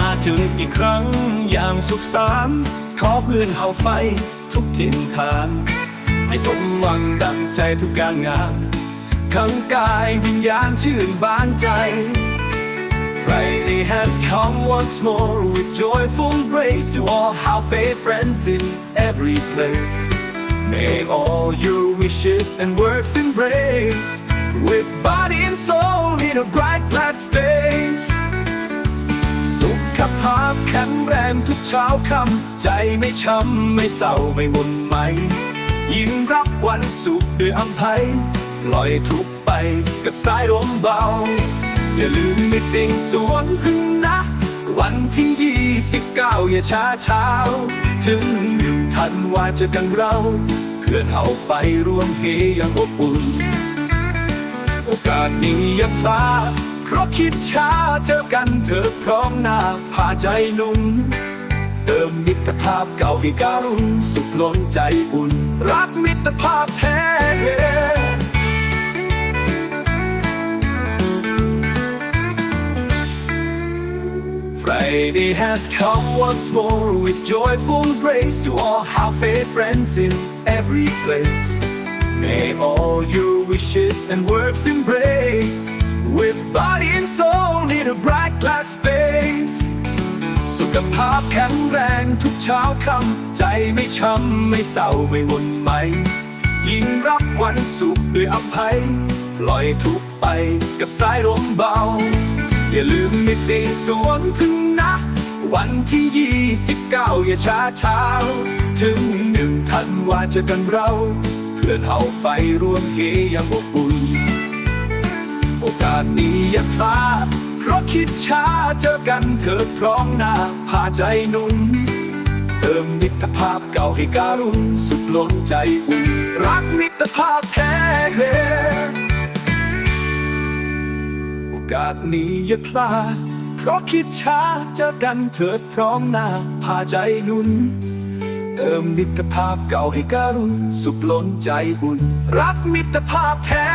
าถึงอีกครั้งอย่างสุขสันต์ขอพื้นเฮาไฟทุกทิศทางให้สมหวังดังใจทุกการงานทั้งกายวิญญาณชื่นบานใจ Friday has come once more with joyful grace to all our faith friends in every place. May all your wishes and works embrace with body and soul in a bright glad space. สุขภาพแข็งแรงทุกเช้าค่ำใจไม่ช้ำไม่เศร้าไม่หมุนไหม ยิ่งรับวันสุขด้วยอัมภัยปล่อยทุกไปกับสายลมเบา อย่าลืมมิตติงสวนพึ่งนะ วันที่ 29 อย่าช้าเช้า ถึงหนึ่งทันว่าเจอกันเรา เพื่อนเฮาไฟรวมเฮยังอบอุ่น โอกาสนี้อย่าพลาด เพราะคิดช้าเจอกันเธอพร้อมหน้าพาใจนุ่มเติมมิตรภาพเก่าให้การุณสุขล้นใจอุ่น รักมิตรภาพแท้ Friday has come once more with joyful grace to all our faith friends in every place. May all your wishes and works embrace with a bright glad space. สุขภาพแข็งแรงทุกเช้าคำใจไม่ช้ำไม่เศร้าไม่หมนไหม ยิ่งรับวันสุขด้วยอภัย ปล่อยทุกไปกับสายลมเบา อย่าลืมมิตรสวนพึ่งนะ วันที่ 29 อย่าช้าเช้า ถึงหนึ่งทันว่าเจอกันเรา เพื่อนเฮาไฟรวมเฮยังอบอุ่นโอกาสนี้อย่าพลาด คิดช้าเจอกันเธอพร้อมหน้าพาใจนุ่นเติมมิตรภาพเก่าให้การุณสุดล้นใจอุ่นรักมิตรภาพแท้โอกาสนี้อย่าพลาดเพราะคิดช้าเจอกันเถิดพร้อมหน้าพาใจนุ่นเติมมิตรภาพเก่าให้การุณสุขล้นใจอุ่น รักมิตรภาพแท้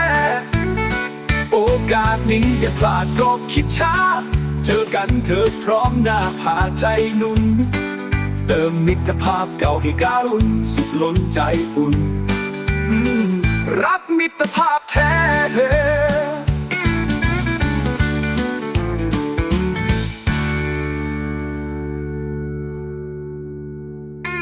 อกาสนี้อย่าพลาดรบคิดช้า เจอกันเธอพร้อมหน้าผาใจนุนเติมมิตรภาพเก่าให้การุนสุดล้นใจอุ่น รักมิตรภาพแท้